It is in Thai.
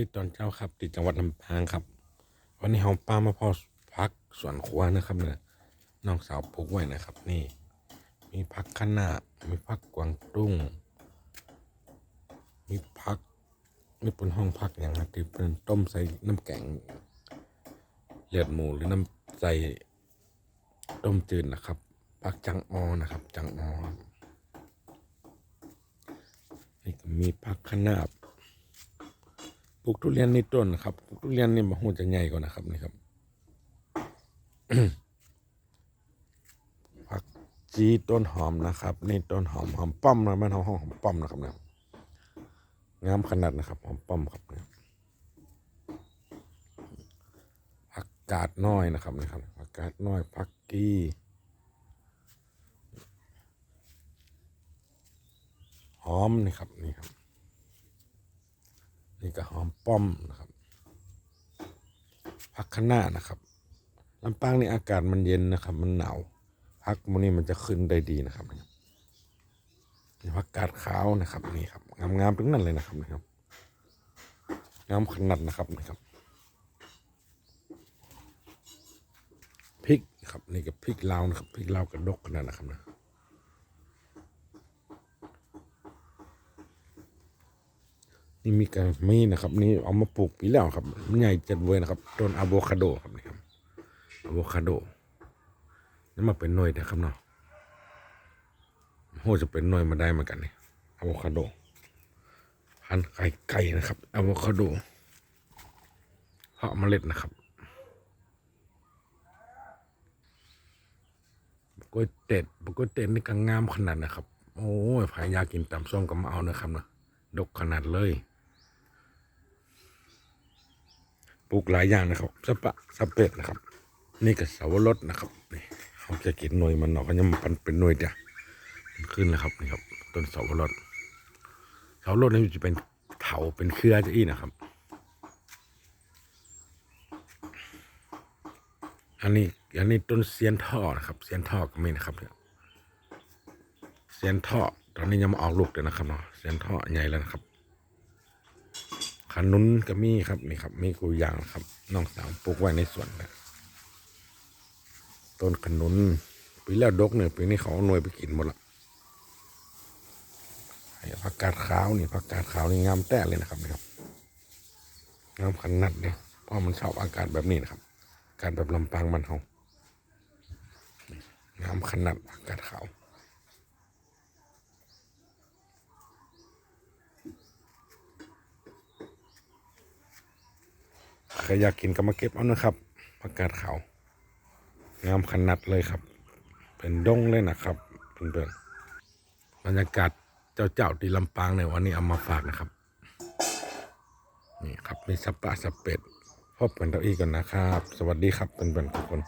ดิตอนเช้าครับติดจังหวัดลำปางครับ วันนี้เราป้ามาพอพักสวนครัวนะครับเนี่ยน้องสาวปลูกไว้นะครับ นี่ มีพักคะน้ามีพักกวางตุ้ง มีพักนี่เป็นห้องพักอย่างครับที่เป็นต้มใส่น้ำแกงเลือดหมูหรือน้ำใส่ต้มจืดนะครับ พักจังออนะครับ จังออนี่ก็มีพักคะน้า ปลูกทุเรียนในต้นนะครับปลูกทุเรียนนี่มันหูจะใหญ่กว่านะครับนี่ครับผักจีต้นหอมนะครับ นี่ต้นหอมหอมป้อมนะมันหอมหอมป้อมนะครับเนี่ยงามขนาดนะครับหอมป้อมครับเนี่ยผักกาดน้อยนะครับนะครับผักกาดน้อยผักกีหอมนี่ครับนี่ครับ นี่ก็หอมป้อมนะครับพักข้างหน้านะครับลำปางนี่อากาศมันเย็นนะครับ มันหนาวพักมันนี่มันจะขึ้นได้ดีนะครับนี่พักกาดขาวนะครับนี่ครับงามๆทั้งนั้นเลยนะครับนี่ครับงามขนาดนะครับนี่ครับพริกครับนี่ก็พริกลาวนะครับพริกลาวกระดกขนาดนะครับนะ นี่มีการมีนะครับ นี่เอามาปลูกปีแล้วครับมันใหญ่จัดเว้ยนะครับต้นอะโวคาโดครับนี่ครับอะโวคาโดนี่มาเป็นหน่วยนะครับเนาะโหจะเป็นหน่วยมาได้เหมือนกันนี่อะโวคาโดพันไก่ไก่นะครับอะโวคาโดเพาะเมล็ดนะครับกล้วยเต็ดกล้วยเต็ดนี่ก็งงามขนาดนะครับ โอ้ยใครอยากกินตำส้มก็มาเอานะครับเนาะดกขนาดเลย ปลูกหลายอย่างนะครับสะปะสะเป็ดนะครับ นี่ก็เสาวรสนะครับนี่เขาจะกินหน่วยมันเนาะก็ยังมันเป็นหน่วยเดียวมันขึ้นแล้วครับนี่ครับต้นเสาวรสเสาวรสนี่จะเป็นเถาเป็นเครือจะอีนะครับ อันนี้อันนี้ต้นเซียนท่อนะครับเซียนท่อก็มีนะครับเนี่ยเซียนท่อตอนนี้ยังมาออกลูกเลยนะครับเนาะเซียนท่อใหญ่แล้วนะครับ ขนุนก็มีครับนี่ครับมีกูยางครับน้องสาวปลูกไว้ในสวนนะต้นขนุนปีแล้วดกเนี่ยปีนี้เขาหน่วยไปกินหมดละไอ้ผักกาดขาวนี่ผักกาดขาวนี่งามแต่เลยนะครับนี่ครับงามขนาดเนี่ยเพราะมันชอบอากาศแบบนี้นะครับอากาศแบบลำปางมันเขางามขนาดผักกาดขาว ใครอยากกินก็มาเก็บเอานะครับผักกาดขาวงามขนาดเลยครับ เป็นดงเลยนะครับเพื่อนๆบรรยากาศเจ้าเจ้าที่ลำปางในวันนี้เอามาฝากนะครับนี่ครับมีสปปะสเปดพบกันเท่าอีกกันนะครับ สวัสดีครับเพื่อนๆทุกคน